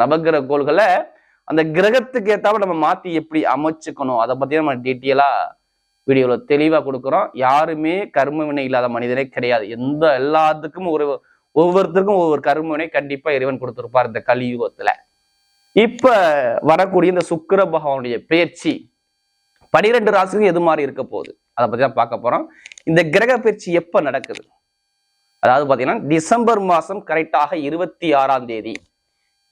நவகிரக கோள்களை அந்த கிரகத்துக்கு ஏற்றாவ நம்ம மாத்தி எப்படி அமைச்சுக்கணும்? அதை பத்தி நம்ம டீட்டெயிலா வீடியோல தெளிவா கொடுக்குறோம். யாருமே கர்ம வினை இல்லாத மனிதனே கிடையாது. எந்த எல்லாத்துக்கும் ஒரு ஒவ்வொருத்தருக்கும் ஒவ்வொரு கர்ம வினை கண்டிப்பா இறைவன் கொடுத்துருப்பார் இந்த கலியுகத்துல. இப்ப வரக்கூடிய இந்த சுக்கிர பகவானுடைய பயிற்சி பனிரெண்டு ராசிக்கும் எது மாதிரி இருக்க போகுது? அதை பத்தி தான் பார்க்க போறோம். இந்த கிரக பயிற்சி எப்ப நடக்குது? அதாவது பாத்தீங்கன்னா டிசம்பர் மாசம் கரெக்டாக இருபத்தி ஆறாம் தேதி.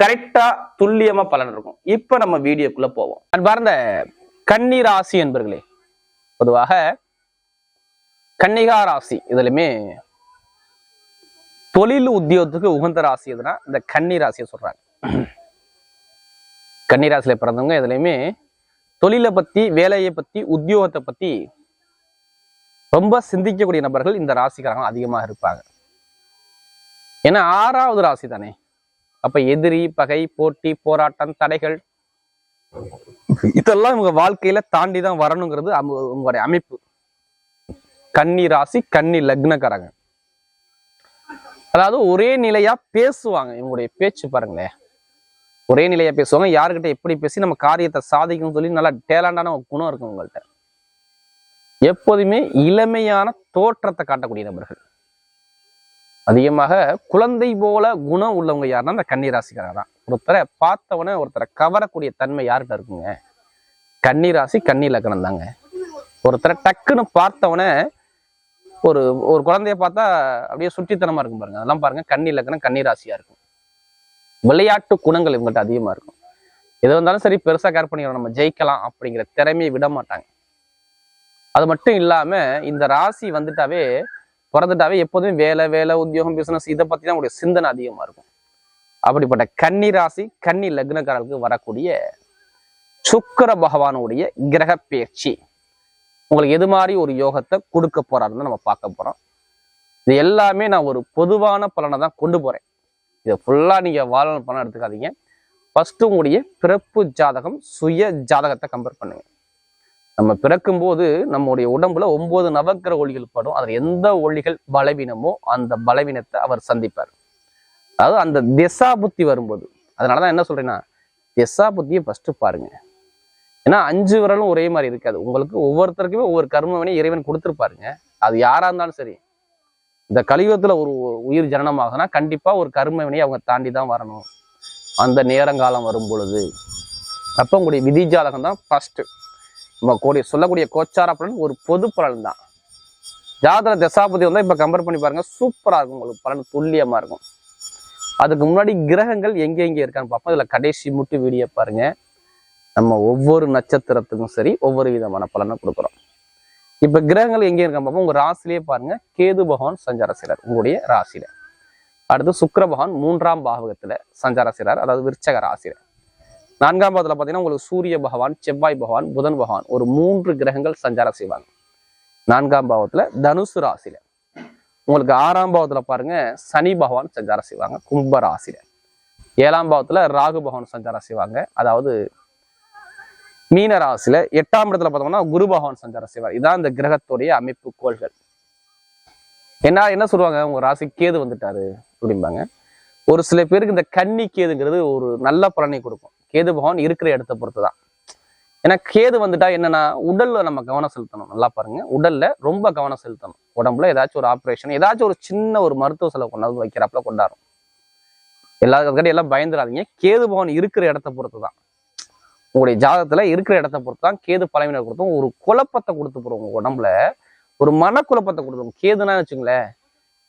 கரெக்டா துல்லியமா பலன் இருக்கும். இப்ப நம்ம வீடியோக்குள்ள போவோம். அன்பார்ந்த கன்னி ராசி என்பர்களே பொதுவாக கன்னிகா ராசி இதுலயுமே தொழில் உத்தியோகத்துக்கு உகந்த ராசி எதுனா இந்த கன்னி ராசியை சொல்றாங்க. கன்னி ராசியில பிறந்தவங்க இதுலயுமே தொழிலை பத்தி வேலையை பத்தி உத்தியோகத்தை பத்தி ரொம்ப சிந்திக்கக்கூடிய நபர்கள் இந்த ராசிக்காரங்க அதிகமாக இருப்பாங்க. ஏன்னா ஆறாவது ராசி தானே அப்ப எதிரி பகை போட்டி போராட்டம் தடைகள். இதெல்லாம் இவங்க வாழ்க்கையில தாண்டி தான் வரணுங்கிறது அவங்க- உங்களுடைய அமைப்பு. கன்னி ராசி கன்னி லக்னக்காரங்க. அதாவது ஒரே நிலையா பேசுவாங்க. இவங்களுடைய பேச்சு பாருங்களேன். ஒரே நிலையா பேசுவாங்க. யாருக்கிட்ட எப்படி பேசி நம்ம காரியத்தை சாதிக்கணும்னு சொல்லி நல்லா டேலண்டான ஒரு குணம் இருக்கும் உங்கள்கிட்ட எப்போதுமே இளமையான தோற்றத்தை காட்டக்கூடிய நபர்கள். அதிகமாக குழந்தை போல குணம் உள்ளவங்க யாருன்னா அந்த கன்னிராசிக்காரர் தான். ஒருத்தரை பார்த்தவொடனே ஒருத்தரை கவரக்கூடிய தன்மை யார்கிட்ட இருக்குங்க? கன்னிராசி கன்னி லக்கணம் தாங்க. ஒருத்தரை டக்குன்னு பார்த்தவொடனே ஒரு ஒரு குழந்தைய பார்த்தா அப்படியே சுற்றித்தனமா இருக்கும் பாருங்க. அதெல்லாம் பாருங்க கன்னி லக்கணம் கன்னிராசியா இருக்கும். விளையாட்டு குணங்கள் இவங்கள்ட்ட அதிகமா இருக்கும். எது வந்தாலும் சரி பெருசா கேர் பண்ணிக்கிறோம் நம்ம ஜெயிக்கலாம் அப்படிங்கிற திறமையை விட மாட்டாங்க. அது மட்டும் இல்லாம இந்த ராசி வந்துட்டாவே பிறந்துட்டாவே எப்போதுமே வேலை வேலை உத்தியோகம் பிசினஸ் இதை பற்றி தான் உங்களுடைய சிந்தனை அதிகமாக இருக்கும். அப்படிப்பட்ட கன்னி ராசி கன்னி லக்னக்காரர்களுக்கு வரக்கூடிய சுக்கிர பகவானுடைய கிரக பயிற்சி உங்களுக்கு எது மாதிரி ஒரு யோகத்தை கொடுக்க போறாருன்னு நம்ம பார்க்க போறோம். இது எல்லாமே நான் ஒரு பொதுவான பலனை தான் கொண்டு போறேன். இதை ஃபுல்லாக நீங்கள் வாழணும் பலன் எடுத்துக்காதீங்க. ஃபஸ்ட்டு உங்களுடைய பிறப்பு ஜாதகம் சுய ஜாதகத்தை கம்பேர் பண்ணுங்க. நம்ம பிறக்கும்போது நம்முடைய உடம்புல ஒன்பது நவக்கிர ஒளிகள் படும். அதில் எந்த ஒளிகள் பலவீனமோ அந்த பலவீனத்தை அவர் சந்திப்பார். அதாவது அந்த திசா புத்தி வரும்போது. அதனாலதான் என்ன சொல்றேன்னா திசா புத்தியை ஃபஸ்ட்டு பாருங்க. ஏன்னா அஞ்சு விரலும் ஒரே மாதிரி இருக்காது. உங்களுக்கு ஒவ்வொருத்தருக்குமே ஒவ்வொரு கர்மவினை இறைவன் கொடுத்துருப்பாருங்க. அது யாராக இருந்தாலும் சரி. இந்த கலியுகத்தில் ஒரு உயிர் ஜனனமாகனா கண்டிப்பாக ஒரு கர்மவினை அவங்க தாண்டி தான் வரணும். அந்த நேரங்காலம் வரும் பொழுது அப்போ உங்களுடைய விதி ஜாதகம் தான் ஃபஸ்ட்டு நம்ம கூடிய சொல்லக்கூடிய கோச்சார பலன் ஒரு பொது பலன் தான் ஜாதக தசாபதி வந்தால் இப்போ கம்பேர் பண்ணி பாருங்க சூப்பராக இருக்கும் உங்களுக்கு பலன் துல்லியமாக இருக்கும். அதுக்கு முன்னாடி கிரகங்கள் எங்கே எங்கே இருக்கான்னு பார்ப்போம். இதில் கடைசி முட்டு வீடியோ பாருங்க. நம்ம ஒவ்வொரு நட்சத்திரத்துக்கும் சரி ஒவ்வொரு விதமான பலனை கொடுக்குறோம். இப்போ கிரகங்கள் எங்கே இருக்கான்னு பார்ப்போம். உங்கள் ராசிலேயே பாருங்க கேது பகவான் சஞ்சார செய்கிறார் உங்களுடைய ராசியில. அடுத்து சுக்கர பகவான் மூன்றாம் பாகத்தில் சஞ்சார செய்கிறார் அதாவது விருச்சக ராசியில. நான்காம் பாதத்தில் பாத்தீங்கன்னா உங்களுக்கு சூரிய பகவான் செவ்வாய் பகவான் புதன் பகவான் ஒரு மூன்று கிரகங்கள் சஞ்சாரம் செய்வாங்க. நான்காம் பாவத்துல தனுசு ராசியில. உங்களுக்கு ஆறாம் பாவத்துல பாருங்க சனி பகவான் சஞ்சாரம் செய்வாங்க கும்ப ராசியில. ஏழாம் பாவத்துல ராகு பகவான் சஞ்சாரம் செய்வாங்க. அதாவது மீன ராசியில எட்டாம் இடத்துல பார்த்தோம்னா குரு பகவான் சஞ்சாரம் செய்வார். இதான் இந்த கிரகத்துடைய அமைப்பு கோள்கள். என்ன என்ன சொல்லுவாங்க? உங்க ராசி கேது வந்துட்டாரு அப்படிம்பாங்க. ஒரு சில பேருக்கு இந்த கன்னி கேதுங்கிறது ஒரு நல்ல பலனை கொடுக்கும். கேது பகவான் இருக்கிற இடத்த பொறுத்து தான் ஏன்னா கேது வந்துட்டா என்னன்னா உடல்ல நம்ம கவனம் செலுத்தணும். நல்லா பாருங்க. உடல்ல ரொம்ப கவனம் செலுத்தணும். உடம்புல ஏதாச்சும் ஒரு ஆப்ரேஷன் ஏதாச்சும் ஒரு சின்ன ஒரு மருத்துவ செலவு கொண்டாந்து வைக்கிறாப்புல கொண்டாடும் எல்லாத்துக்காட்டி எல்லாம் பயந்துடாதீங்க. கேது பகவான் இருக்கிற இடத்த பொறுத்து தான் உங்களுடைய ஜாதகத்துல இருக்கிற இடத்த பொறுத்து தான் கேது பழமையினர் கொடுத்தும் ஒரு குழப்பத்தை கொடுத்து போறோம் உங்க உடம்புல. ஒரு மனக்குழப்பத்தை கொடுத்துரும் கேதுன்னா வச்சுங்களேன்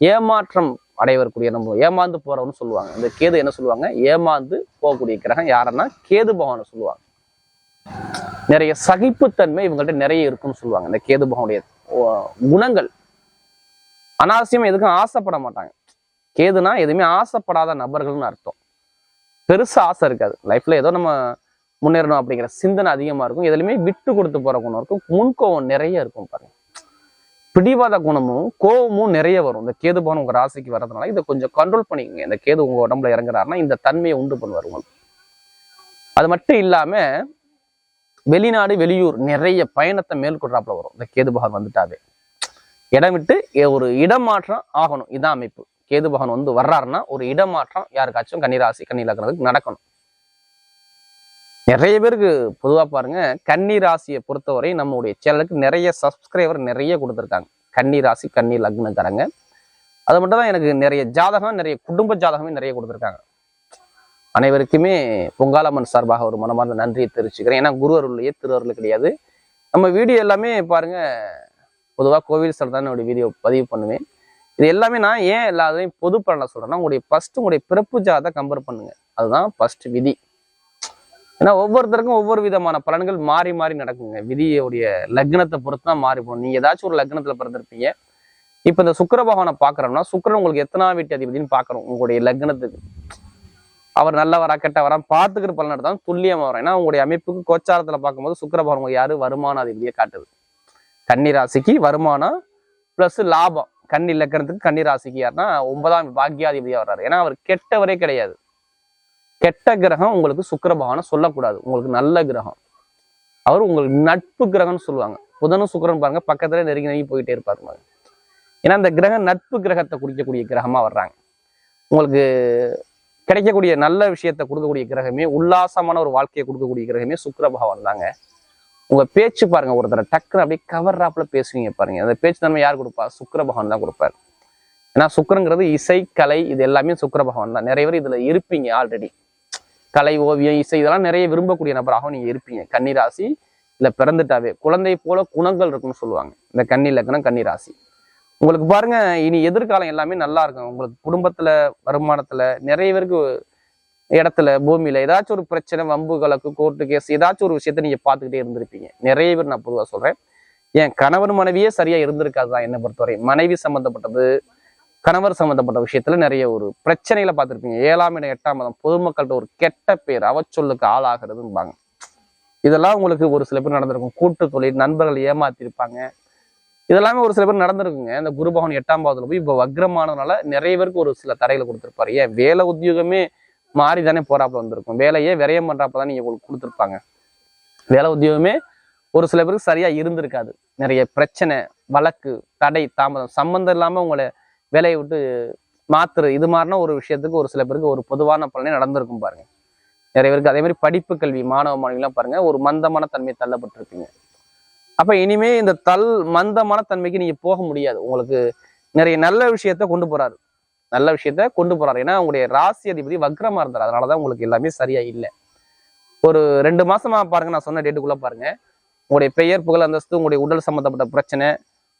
ஏமாற்றம் அடைவக்கூடிய நம்ம ஏமாந்து போறவன்னு சொல்லுவாங்க. இந்த கேது என்ன சொல்லுவாங்க? ஏமாந்து போகக்கூடிய கிரகம் யாருன்னா கேது பகவானை சொல்லுவாங்க. நிறைய சகிப்புத்தன்மை இவங்கள்ட்ட நிறைய இருக்குன்னு சொல்லுவாங்க. இந்த கேது பகவானுடைய குணங்கள். அனாவசியம் எதுக்கும் ஆசைப்பட மாட்டாங்க. கேதுனா எதுவுமே ஆசைப்படாத நபர்கள்னு அர்த்தம். பெருசா ஆசை இருக்காது. லைஃப்ல ஏதோ நம்ம முன்னேறணும் அப்படிங்கிற சிந்தனை அதிகமா இருக்கும். எதுலையுமே விட்டு கொடுத்து போற குணம் இருக்கும். முன்கோவம் நிறைய இருக்கும் பாருங்க. பிடிவாத குணமும் கோபமும் நிறைய வரும். இந்த கேது பகவான் உங்க ராசிக்கு வர்றதுனால இதை கொஞ்சம் கண்ட்ரோல் பண்ணிக்கங்க. இந்த கேது உங்க உடம்புல இறங்குறாருன்னா இந்த தன்மையை உண்டு பண்ணுவார் உங்களுக்கு. அது மட்டும் இல்லாம வெளிநாடு வெளியூர் நிறைய பயணத்தை மேற்கொள்றாப்புல வரும். இந்த கேது பகவான் வந்துட்டாவே. இடம் விட்டு ஒரு இடமாற்றம் ஆகணும். இதான் அமைப்பு. கேது பகவான் வந்து வர்றாருன்னா ஒரு இடமாற்றம் யாருக்காச்சும் கன்னிராசி கன்னி லக்னத்துக்கு நடக்கணும். நிறைய பேருக்கு பொதுவாக பாருங்க கன்னி ராசியை பொறுத்தவரை நம்முடைய சேனலுக்கு நிறைய சப்ஸ்கிரைபர் நிறைய கொடுத்துருக்காங்க. கன்னி ராசி கன்னி லக்னக்காரங்க. அது மட்டும் தான் எனக்கு நிறைய ஜாதகம் நிறைய குடும்ப ஜாதகமே நிறைய கொடுத்துருக்காங்க. அனைவருக்குமே பொங்காலம்மன் சார்பாக ஒரு மனமார்ந்த நன்றியை தெரிவிச்சுக்கிறேன். ஏன்னா குரு அருள்லையே திருவருள் கிடையாது. நம்ம வீடியோ எல்லாமே பாருங்க பொதுவாக கோவில் சார் தான் என்னுடைய வீடியோ பதிவு பண்ணுவேன். இது எல்லாமே நான் ஏன் எல்லாத்தையும் பொது பலனை சொல்கிறேன்னா உங்களுடைய ஃபஸ்ட்டு உங்களுடைய பிறப்பு ஜாதகம் கம்பேர் பண்ணுங்க. அதுதான் ஃபர்ஸ்ட் விதி. ஏன்னா ஒவ்வொருத்தருக்கும் ஒவ்வொரு விதமான பலன்கள் மாறி மாறி நடக்குங்க. விதியுடைய லக்னத்தை பொறுத்து தான் மாறி போகணும் நீங்க ஏதாச்சும் ஒரு லக்னத்துல பிறந்திருப்பீங்க. இப்போ இந்த சுக்கர பகவானை பார்க்குறோம்னா சுக்கிரன் உங்களுக்கு எத்தனா வீட்டு அதிபதினு பார்க்குறோம். உங்களுடைய லக்னத்துக்கு. அவர் நல்லவரா கெட்டவரா பார்த்துக்கிற பலன் எடுத்தாலும் துல்லியமாக வரும். ஏன்னா உங்களுடைய அமைப்புக்கு கோச்சாரத்தில் பார்க்கும்போது சுக்கர பகவான் உங்களுக்கு யாரு? வருமான அதிபதியை காட்டுது. கன்னி ராசிக்கு வருமானம் ப்ளஸ் லாபம். கன்னி லக்கணத்துக்கு கன்னி ராசிக்கு யாருன்னா ஒன்பதாம் பாக்கியாதிபதியாக வர்றாரு. ஏன்னா அவர் கெட்டவரே கிடையாது. கெட்ட கிரகம் உங்களுக்கு சுக்கிர பகவானை சொல்லக்கூடாது. உங்களுக்கு நல்ல கிரகம். அவர் உங்களுக்கு நட்பு கிரகம்னு சொல்லுவாங்க. புதனும் சுக்கிரன் பாருங்க பக்கத்துல நெருங்கி நெருங்கி போயிட்டே இருப்பாரு ஏன்னா அந்த கிரகம் நட்பு கிரகத்தை குறிக்கக்கூடிய கிரகமா வர்றாங்க. உங்களுக்கு கிடைக்கக்கூடிய நல்ல விஷயத்தை கொடுக்கக்கூடிய கிரகமே உல்லாசமான ஒரு வாழ்க்கையை கொடுக்கக்கூடிய கிரகமே சுக்கர பகவான் தாங்க. உங்க பேச்சு பாருங்க ஒருத்தரை டக்குன்னு அப்படியே கவர்றாப்புல பேசுவீங்க பாருங்க. அந்த பேச்சு தன்மை யார் கொடுப்பா? சுக்கர பகவான் தான் கொடுப்பாரு. ஏன்னா சுக்கிரங்கிறது இசை கலை இது எல்லாமே சுக்கர பகவான் தான். நிறைய பேர் இதுல இருப்பீங்க ஆல்ரெடி கலை ஓவியம் இசை இதெல்லாம் நிறைய விரும்பக்கூடிய நபராக நீங்க இருப்பீங்க. கன்னிராசி இல்லை பிறந்துட்டாவே. குழந்தை போல குணங்கள் இருக்குன்னு சொல்லுவாங்க. இந்த கன்னி லக்னம் கன்னிராசி. உங்களுக்கு பாருங்க இனி எதிர்காலம் எல்லாமே நல்லா இருக்கும். உங்களுக்கு குடும்பத்துல வருமானத்துல நிறைய பேருக்கு இடத்துல பூமியில ஏதாச்சும் ஒரு பிரச்சனை வம்பு கலக்கு கோர்ட்டு கேஸ் ஏதாச்சும் ஒரு விஷயத்த நீங்க பாத்துக்கிட்டே இருந்திருப்பீங்க. நிறைய பேர் நான் பொதுவாக சொல்றேன். என் கணவன் மனைவியே சரியா இருந்திருக்காது தான் என்னை பொறுத்தவரை. மனைவி சம்பந்தப்பட்டது கணவர் சம்பந்தப்பட்ட விஷயத்துல நிறைய ஒரு பிரச்சனைகளை பார்த்திருப்பீங்க. ஏழாம் இடம் எட்டாம் மதம் பொதுமக்கள்கிட்ட ஒரு கெட்ட பேர் அவச்சொல்லுக்கு ஆளாகிறதும்பாங்க. இதெல்லாம் உங்களுக்கு ஒரு சில பேர் நடந்திருக்கும். கூட்டு தொழில் நண்பர்கள் ஏமாத்திருப்பாங்க. இதெல்லாமே ஒரு சில பேர் நடந்திருக்குங்க. இந்த குருபவன் எட்டாம் பாவத்தில் போய் இப்போ வக்ரமானதுனால நிறைய பேருக்கு ஒரு சில தடைகளை கொடுத்துருப்பாரு. ஏன்? வேலை உத்தியோகமே மாறி தானே போறாப்புல வந்திருக்கும். வேலையே விரயம் பண்றாப்ப தான் நீங்க உங்களுக்கு கொடுத்துருப்பாங்க. வேலை உத்தியோகமே ஒரு சில பேருக்கு சரியா இருந்திருக்காது. நிறைய பிரச்சனை வழக்கு தடை தாமதம் சம்மந்தம் இல்லாம உங்களை வேலையை விட்டு மாத்துறது இது மாதிரினா ஒரு விஷயத்துக்கு ஒரு சில பேருக்கு ஒரு பொதுவான பலனே நடந்திருக்கும் பாருங்க. நிறைய பேருக்கு அதே மாதிரி படிப்பு கல்வி மாணவ மாணவிகள்லாம் பாருங்க ஒரு மந்தமான தன்மை தள்ளப்பட்டிருக்கீங்க அப்ப இனிமே இந்த தல் மந்தமான தன்மைக்கு நீங்க போக முடியாது. உங்களுக்கு நிறைய நல்ல விஷயத்த கொண்டு போறாரு. நல்ல விஷயத்த கொண்டு போறாரு. ஏன்னா உங்களுடைய ராசி அதிபதி வக்ரமா இருந்தார். அதனாலதான் உங்களுக்கு எல்லாமே சரியா இல்லை. ஒரு ரெண்டு மாசமா பாருங்க நான் சொன்ன டேட்டுக்குள்ள பாருங்க. உங்களுடைய பெயர் புகழ் அந்தஸ்து உங்களுடைய உடல் சம்பந்தப்பட்ட பிரச்சனை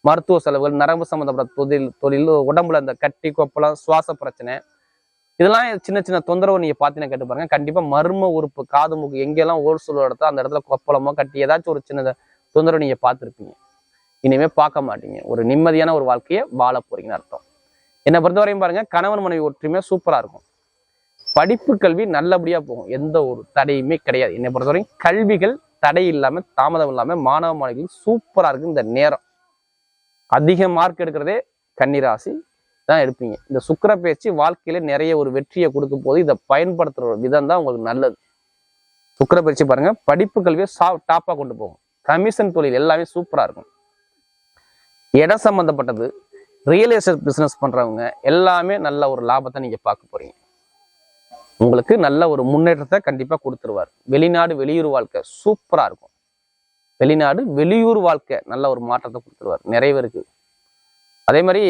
மருத்துவ செலவுகள் நரம்பு சம்மந்தப்பட்ட தொழில் தொழில் உடம்புல அந்த கட்டி கொப்பளம் சுவாச பிரச்சனை இதெல்லாம் சின்ன சின்ன தொந்தரவு நீங்க பாத்தீங்கன்னா கேட்டு பாருங்க. கண்டிப்பா மர்ம உறுப்பு காது மூக்கு எங்கெல்லாம் ஓல் சொல்ல இடத்தோ அந்த இடத்துல கொப்பளமோ கட்டி ஏதாச்சும் ஒரு சின்ன தொந்தரவு நீங்க பார்த்துருப்பீங்க. இனிமே பார்க்க மாட்டீங்க. ஒரு நிம்மதியான ஒரு வாழ்க்கையை வாழ போறீங்கன்னு அர்த்தம். என்னை பொறுத்தவரையும் பாருங்க கணவன் மனைவி ஒற்றுமையா சூப்பரா இருக்கும். படிப்பு கல்வி நல்லபடியா போகும். எந்த ஒரு தடையுமே கிடையாது. என்னை பொறுத்தவரையும் கல்விகள் தடை இல்லாம தாமதம் இல்லாம மாணவ மாணவிகள் சூப்பரா இருக்கு இந்த நேரம். அதிக மார்க் எடுக்கிறதே கன்னிராசி தான் எடுப்பீங்க. இந்த சுக்கர பேச்சு வாழ்க்கையில நிறைய ஒரு வெற்றியை கொடுக்கும் போது இதை பயன்படுத்துகிற ஒரு விதம் தான் உங்களுக்கு நல்லது. சுக்கிர பயிற்சி பாருங்க படிப்பு கல்வியை சா டாப்பாக கொண்டு போகும். கமிஷன் தொழில் எல்லாமே சூப்பராக இருக்கும். இடம் சம்மந்தப்பட்டது ரியல் எஸ்டேட் பிஸ்னஸ் பண்ணுறவங்க எல்லாமே நல்ல ஒரு லாபத்தை நீங்கள் பார்க்க போறீங்க. உங்களுக்கு நல்ல ஒரு முன்னேற்றத்தை கண்டிப்பாக கொடுத்துருவார். வெளிநாடு வெளியூர் வாழ்க்கை சூப்பராக இருக்கும். வெளிநாடு வெளியூர் வாழ்க்கை நல்ல ஒரு மாற்றத்தை கொடுத்துருவார். நிறைய பேருக்கு அதே மாதிரி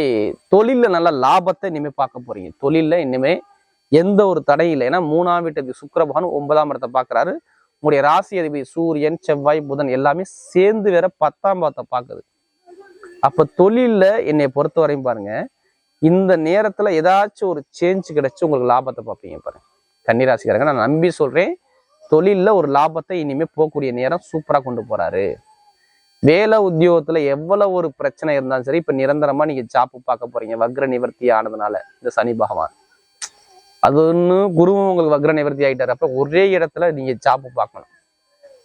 தொழிலில் நல்ல லாபத்தை இனிமேல் பார்க்க போறீங்க. தொழிலில் இனிமேல் எந்த ஒரு தடையும் இல்லை. ஏன்னா மூணாம் வீட்டுக்கு சுக்கரபகவான் ஒன்பதாம் இடத்தை பார்க்குறாரு. உங்களுடைய ராசி அதிபதி சூரியன் செவ்வாய் புதன் எல்லாமே சேர்ந்து வேற பத்தாம் பாவத்தை பார்க்குது. அப்போ தொழிலில் என்னை பொறுத்த வரையும் பாருங்க இந்த நேரத்தில் ஏதாச்சும் ஒரு சேஞ்ச் கிடைச்சி உங்களுக்கு லாபத்தை பார்ப்பீங்க பாருங்க. கன்னிராசிக்காரங்க நான் நம்பி சொல்கிறேன் தொழில்ல ஒரு லாபத்தை இனிமேல் போகக்கூடிய நேரம் சூப்பரா கொண்டு போறாரு. வேலை உத்தியோகத்துல எவ்வளவு ஒரு பிரச்சனை இருந்தாலும் சரி இப்ப நிரந்தரமா நீங்க ஜாப்பு பார்க்க போறீங்க. வக்ர நிவர்த்தி ஆனதுனால இந்த சனி பகவான். அது ஒன்று குருவும் உங்களுக்கு வக்ர நிவர்த்தி ஆகிட்டார் அப்போ ஒரே இடத்துல நீங்க ஜாப்பு பார்க்கணும்.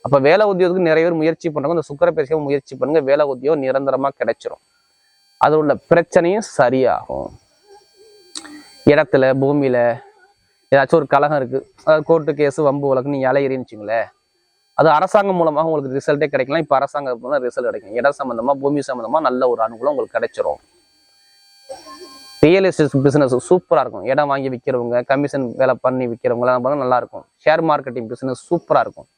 அப்ப வேலை உத்தியோகத்துக்கு நிறைய பேர் முயற்சி பண்ணுறாங்க இந்த சுக்கர பேசிய முயற்சி பண்ணுங்க. வேலை உத்தியோகம் நிரந்தரமா கிடைச்சிரும். அது உள்ள பிரச்சனையும் சரியாகும். இடத்துல பூமியில ஏதாச்சும் ஒரு கலகம் இருக்குது அதாவது கோர்ட்டு கேஸு வம்பு வழக்கு நீங்கள் அலையிறீன்னு வச்சுங்களேன் அது அரசாங்கம் மூலமாக உங்களுக்கு ரிசல்ட்டே கிடைக்கலாம். இப்போ அரசாங்கம் மூலம் ரிசல்ட் கிடைக்கும் இடம் சம்மந்தமாக பூமி சம்மந்தமாக நல்ல ஒரு அனுகூலம் உங்களுக்கு கிடைச்சிரும். ரியல் எஸ்டேட் பிஸ்னஸ் சூப்பராக இருக்கும். இடம் வாங்கி விற்கிறவங்க கமிஷன் வேலை பண்ணி விற்கிறவங்க எல்லாம் பாருங்க நல்லா இருக்கும். ஷேர் மார்க்கெட்டிங் பிஸ்னஸ் சூப்பராக இருக்கும்.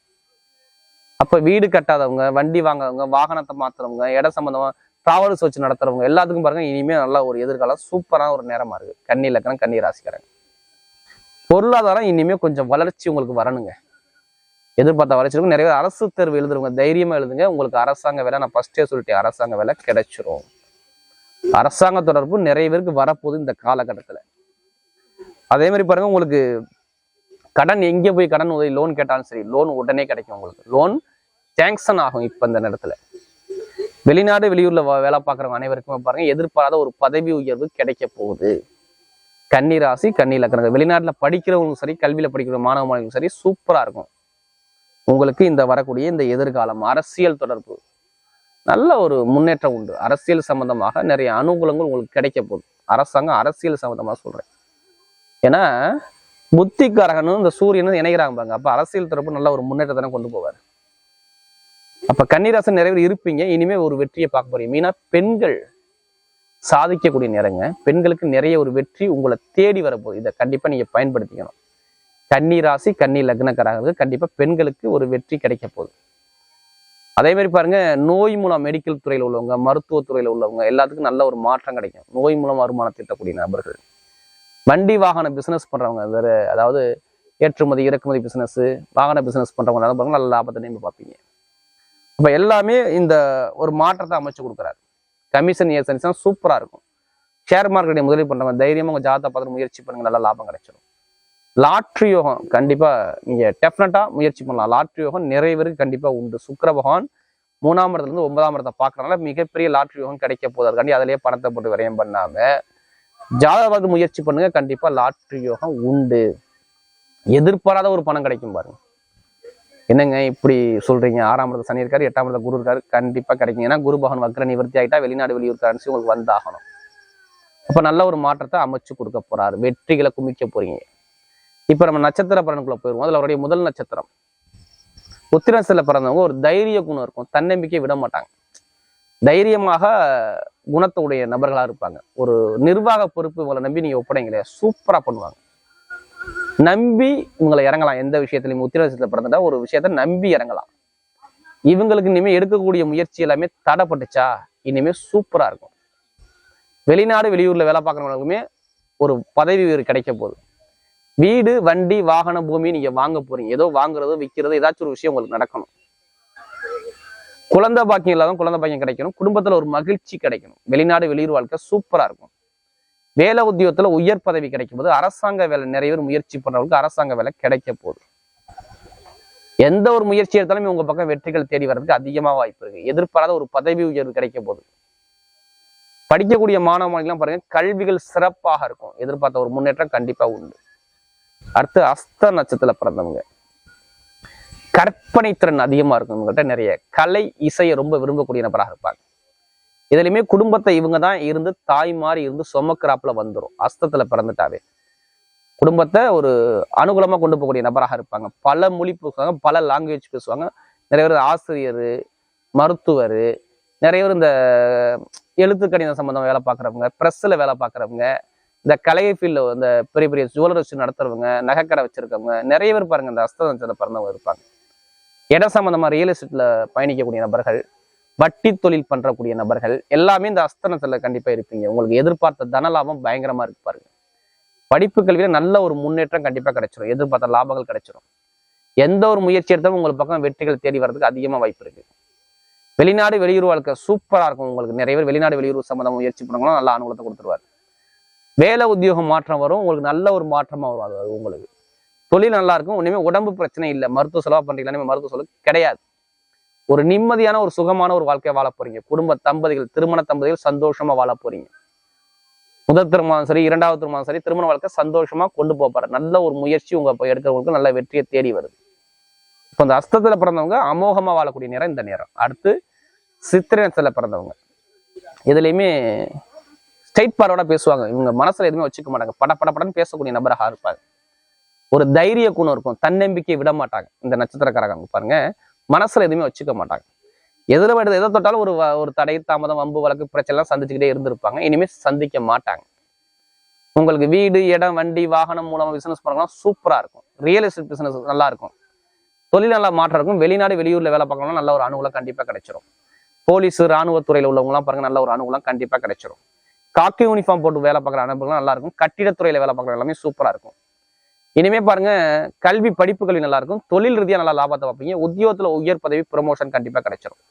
அப்போ வீடு கட்டாதவங்க வண்டி வாங்குறவங்க வாகனத்தை மாத்துறவங்க இடம் சம்மந்தமாக ட்ராவல்ஸ் வச்சு நடத்துறவங்க எல்லாத்துக்கும் பாருங்க இனிமேல் நல்ல ஒரு எதிர்காலம் சூப்பரான ஒரு நேரமாக இருக்கு. கன்னி இலக்கணம் கன்னி ராசிக்காரங்க. பொருளாதாரம் இனிமேல் கொஞ்சம் வளர்ச்சி உங்களுக்கு வரணுங்க. எதிர்பார்த்த வளர்ச்சி இருக்கும். நிறைய பேர் அரசு தேர்வு எழுதுறவங்க தைரியமாக எழுதுங்க. உங்களுக்கு அரசாங்க வேலை நான் ஃபஸ்ட்டே சொல்லிட்டேன். அரசாங்க வேலை கிடைச்சிரும். அரசாங்க தொடர்பு நிறைய பேருக்கு வரப்போகுது இந்த காலகட்டத்தில். அதே மாதிரி பாருங்க உங்களுக்கு கடன் எங்கே போய் கடன் உதவி லோன் கேட்டாலும் சரி லோன் உடனே கிடைக்கும் உங்களுக்கு. லோன் சேங்ஷன் ஆகும் இப்போ இந்த நேரத்தில். வெளிநாடு வெளியூரில் வேலை பார்க்குறவங்க அனைவருக்குமே பாருங்கள் எதிர்பாராத ஒரு பதவி உயர்வு கிடைக்க போகுது. கன்னி ராசி கன்னி லக்கணங்கள் வெளிநாட்டுல படிக்கிறவங்களும் சரி கல்வியில படிக்கிற மாணவ மாணவிகளும் சரி சூப்பரா இருக்கும். உங்களுக்கு இந்த வரக்கூடிய இந்த எதிர்காலம் அரசியல் தொடர்பு. நல்ல ஒரு முன்னேற்றம் உண்டு. அரசியல் சம்பந்தமாக நிறைய அனுகூலங்கள் உங்களுக்கு கிடைக்க போகுது அரசாங்கம் அரசியல் சம்பந்தமா சொல்றேன். ஏன்னா புத்திக்காரகனும் இந்த சூரியனும் இணைகிறாங்க பாருங்க. அப்ப அரசியல் தரப்பு நல்ல ஒரு முன்னேற்றத்தை கொண்டு போவார். அப்ப கன்னிராசன் நிறைய பேர் இருப்பீங்க. இனிமேல் ஒரு வெற்றியை பார்க்க போறீங்க. மீனா பெண்கள் சாதிக்கக்கூடிய நேரங்க. பெண்களுக்கு நிறைய ஒரு வெற்றி உங்களை தேடி வரப்போகுது இதை கண்டிப்பாக நீங்க பயன்படுத்திக்கணும். கன்னி ராசி கன்னி லக்னக்காரர்களுக்கு கண்டிப்பாக பெண்களுக்கு ஒரு வெற்றி கிடைக்க போகுது. அதே மாதிரி பாருங்க நோய் மூலம் மெடிக்கல் துறையில் உள்ளவங்க மருத்துவத்துறையில் உள்ளவங்க எல்லாத்துக்கும் நல்ல ஒரு மாற்றம் கிடைக்கும். நோய் மூலம் வருமானம் திட்டக்கூடிய நபர்கள். வண்டி வாகன பிஸ்னஸ் பண்றவங்க வேறு அதாவது ஏற்றுமதி இறக்குமதி பிஸ்னஸ் வாகன பிசினஸ் பண்றவங்க நல்லா பாருங்க நல்ல லாபத்தை நீங்கள் பார்ப்பீங்க. அப்போ எல்லாமே இந்த ஒரு மாற்றத்தை அமைச்சு கொடுக்குறாரு. கமிஷன் ஏசன்ஸ் சூப்பராக இருக்கும். ஷேர் மார்க்கெட்டை முதலீடு பண்ணுறவங்க தைரியமாக உங்கள் ஜாதகத்தை பார்த்து முயற்சி பண்ணுங்க. நல்ல லாபம் கிடைச்சிடும் லாட்ரி யோகம் கண்டிப்பாக நீங்கள் டெஃபினட்டாக முயற்சி பண்ணலாம். லாட்ரி யோகம் நிறைய பேருக்கு கண்டிப்பாக உண்டு. சுக்கர பகவான் மூணாம் இடத்துலேருந்து ஒன்பதாம் இடத்தை பார்க்குறதுனால மிகப்பெரிய லாட்ரி யோகம் கிடைக்க போகுது. அதுக்காண்டி அதிலேயே பணத்தை போட்டு விரயம் பண்ணாமல் ஜாதகம் பார்த்து முயற்சி பண்ணுங்க. கண்டிப்பாக லாட்ரி யோகம் உண்டு. எதிர்பாராத ஒரு பணம் கிடைக்கும் பாருங்க. என்னங்க இப்படி சொல்றீங்க? ஆறாம் இடத்துல சனி இருக்காரு எட்டாம் இடத்துல குரு இருக்காரு கண்டிப்பாக கிடைக்கும் ஏன்னா குரு பகவான் வக்ர நிவர்த்தி ஆயிட்டா வெளிநாடு வெளியூர் கரன்சி உங்களுக்கு வந்தாகணும். அப்ப நல்ல ஒரு மாற்றத்தை அமைச்சு கொடுக்க போறாரு. வெற்றிகளை குமிக்க போறீங்க. இப்ப நம்ம நட்சத்திர பலனுக்குள்ள போயிருவோம். அதில் அவருடைய முதல் நட்சத்திரம். உத்திரசத்தில் பிறந்தவங்க ஒரு தைரிய குணம் இருக்கும். தன்னம்பிக்கை விட மாட்டாங்க. தைரியமாக குணத்துடைய நபர்களா இருப்பாங்க. ஒரு நிர்வாக பொறுப்பு இவங்களை நம்பி நீங்க ஒப்படைங்களே சூப்பரா பண்ணுவாங்க. நம்பி இவங்களை இறங்கலாம். எந்த விஷயத்திலையும் உத்திரவாதத்தில் பிறந்துட்டா ஒரு விஷயத்த நம்பி இறங்கலாம். இவங்களுக்கு இனிமே எடுக்கக்கூடிய முயற்சி எல்லாமே தடைப்பட்டுச்சா? இனிமே சூப்பரா இருக்கும். வெளிநாடு வெளியூர்ல வேலை பார்க்குறவங்களுக்குமே ஒரு பதவி உயர்வு கிடைக்க போகுது. வீடு வண்டி வாகன பூமி நீங்க வாங்க போறீங்க. ஏதோ வாங்குறதோ விற்கிறதோ ஏதாச்சும் ஒரு விஷயம் உங்களுக்கு நடக்கணும். குழந்தை பாக்கியம் இல்லாத குழந்தை பாக்கியம் கிடைக்கணும். குடும்பத்துல ஒரு மகிழ்ச்சி கிடைக்கணும். வெளிநாடு வெளியூர் வாழ்க்கை சூப்பரா இருக்கும். வேலை உத்தியோகத்துல உயர் பதவி கிடைக்கும் போது அரசாங்க வேலை நிறைய பேர் முயற்சி பண்றவங்களுக்கு அரசாங்க வேலை கிடைக்க போகுது. எந்த ஒரு முயற்சி எடுத்தாலுமே உங்க பக்கம் வெற்றிகள் தேடி வர்றதுக்கு அதிகமா வாய்ப்பு இருக்கு. எதிர்பாராத ஒரு பதவி உயர்வு கிடைக்க போகுது. படிக்கக்கூடிய மாணவ மாணவிகள்லாம் பாருங்க கல்விகள் சிறப்பாக இருக்கும். எதிர்பார்த்த ஒரு முன்னேற்றம் கண்டிப்பா உண்டு. அடுத்து அஸ்த நட்சத்திரத்துல பிறந்தவங்க. கற்பனை திறன் அதிகமா இருக்கும் இவங்ககிட்ட நிறைய கலை இசையை ரொம்ப விரும்பக்கூடிய நபராக இருப்பாங்க. இதுலையுமே குடும்பத்தை இவங்க தான் இருந்து தாய் மாதிரி இருந்து சுமக்கிறாப்புல வந்துடும் அஸ்தத்துல பிறந்துட்டாவே. குடும்பத்தை ஒரு அனுகூலமா கொண்டு போகக்கூடிய நபராக இருப்பாங்க. பல மொழி பேசுவாங்க பல லாங்குவேஜ் பேசுவாங்க. நிறைய பேர் ஆசிரியர் மருத்துவர் நிறைய பேர் இந்த எழுத்து கணிதம் சம்பந்தம் வேலை பார்க்குறவங்க ப்ரெஸ்ஸில் வேலை பார்க்குறவங்க இந்த கலை ஃபீல்டில் இந்த பெரிய பெரிய ஜுவல்லர் வச்சு நடத்துறவங்க நகைக்கடை வச்சுருக்கவங்க நிறைய பேர் பாருங்கள் இந்த அஸ்தத்தில் பிறந்தவங்க இருப்பாங்க. இடம் சம்மந்தமாக ரியல் எஸ்டேட்டில் பயணிக்கக்கூடிய நபர்கள் வட்டி தொழில் பண்றக்கூடிய நபர்கள் எல்லாமே இந்த அஸ்தனத்துல கண்டிப்பா இருப்பீங்க. உங்களுக்கு எதிர்பார்த்த தன லாபம் பயங்கரமா இருக்கு பாருங்க. படிப்பு கல்வியில நல்ல ஒரு முன்னேற்றம் கண்டிப்பா கிடைச்சிரும். எதிர்பார்த்த லாபங்கள் கிடைச்சிரும். எந்த ஒரு முயற்சி எடுத்தாலும் உங்களுக்கு பக்கம் வெற்றிகள் தேடி வர்றதுக்கு அதிகமா வாய்ப்பு இருக்கு. வெளிநாடு வெளியூர் வாழ்க்கை சூப்பரா இருக்கும் உங்களுக்கு. நிறைய பேர் வெளிநாடு வெளியூர் சம்மந்தம் முயற்சி பண்ணவங்களும் நல்ல அனுகூலத்தை கொடுத்துருவாரு. வேலை உத்தியோகம் மாற்றம் வரும். உங்களுக்கு நல்ல ஒரு மாற்றமா வரும் அது உங்களுக்கு. தொழில் நல்லா இருக்கும். ஒண்ணுமே உடம்பு பிரச்சனை இல்லை. மருத்துவ செலவாக பண்ணுறீங்களா மருத்துவ செலவு கிடையாது. ஒரு நிம்மதியான ஒரு சுகமான ஒரு வாழ்க்கையை வாழ போறீங்க. குடும்ப தம்பதிகள் திருமண தம்பதிகள் சந்தோஷமா வாழ போறீங்க. முதல் திருமணம் சரி இரண்டாவது திருமணம் சரி திருமண வாழ்க்கை சந்தோஷமா கொண்டு போக நல்ல ஒரு முயற்சி உங்க எடுக்கிறவங்களுக்கு நல்ல வெற்றியை தேடி வருது. இப்போ இந்த அஸ்தத்துல பிறந்தவங்க அமோகமா வாழக்கூடிய நேரம் இந்த நேரம். அடுத்து சித்திரை பிறந்தவங்க. இதுலயுமே ஸ்ட்ரைட் பார்வோட பேசுவாங்க. இவங்க மனசுல எதுவுமே வச்சுக்க மாட்டாங்க. பட படப்படன்னு பேசக்கூடிய நபராக இருப்பாங்க. ஒரு தைரிய குணம் இருக்கும். தன்னம்பிக்கையை விட மாட்டாங்க. இந்த நட்சத்திரக்காரங்க பாருங்க. மனசில் எதுவுமே வச்சுக்க மாட்டாங்க. எதில் எதை தொட்டாலும் ஒரு ஒரு தடை தாமதம் வம்பு வழக்கு பிரச்சனைலாம் சந்திச்சுக்கிட்டே இருந்திருப்பாங்க. இனிமே சந்திக்க மாட்டாங்க. உங்களுக்கு வீடு இடம் வண்டி வாகனம் மூலமா பிசினஸ் பண்ணலாம் சூப்பரா இருக்கும். ரியல் எஸ்டேட் பிசினஸ் நல்லா இருக்கும். தொழில் நல்லா மாற்றம் இருக்கும். வெளிநாடு வெளியூர்ல வேலை பார்க்கணும்னா நல்ல ஒரு அனுகூலம் கண்டிப்பா கிடைச்சிரும். போலீஸ் ராணுவத்துறையில் உள்ளவங்களாம் பாருங்க நல்ல ஒரு அனுகூலம் கண்டிப்பா கிடைச்சிரும். காக்கி யூனிஃபார்ம் போட்டு வேலை பார்க்குற அனுபவம் நல்லா இருக்கும். கட்டிடத்துறையில வேலை பார்க்குற எல்லாமே சூப்பரா இருக்கும். இனிமே பாருங்க கல்வி படிப்புகள் நல்லா இருக்கும் தொழில் ரீதியாக நல்லா லாபத்தை பார்ப்பீங்க. உத்தியோகத்தில் உயர் பதவி ப்ரமோஷன் கண்டிப்பாக கிடைச்சிடும்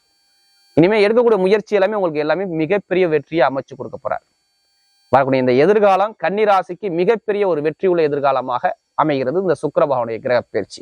இனிமேல் எடுக்கக்கூடிய முயற்சி எல்லாமே உங்களுக்கு எல்லாமே மிகப்பெரிய வெற்றியை அமைச்சு கொடுக்க போறார். வரக்கூடிய இந்த எதிர்காலம் கன்னிராசிக்கு மிகப்பெரிய ஒரு வெற்றி உள்ள எதிர்காலமாக அமைகிறது. இந்த சுக்கரபகவனுடைய கிரக பயிற்சி.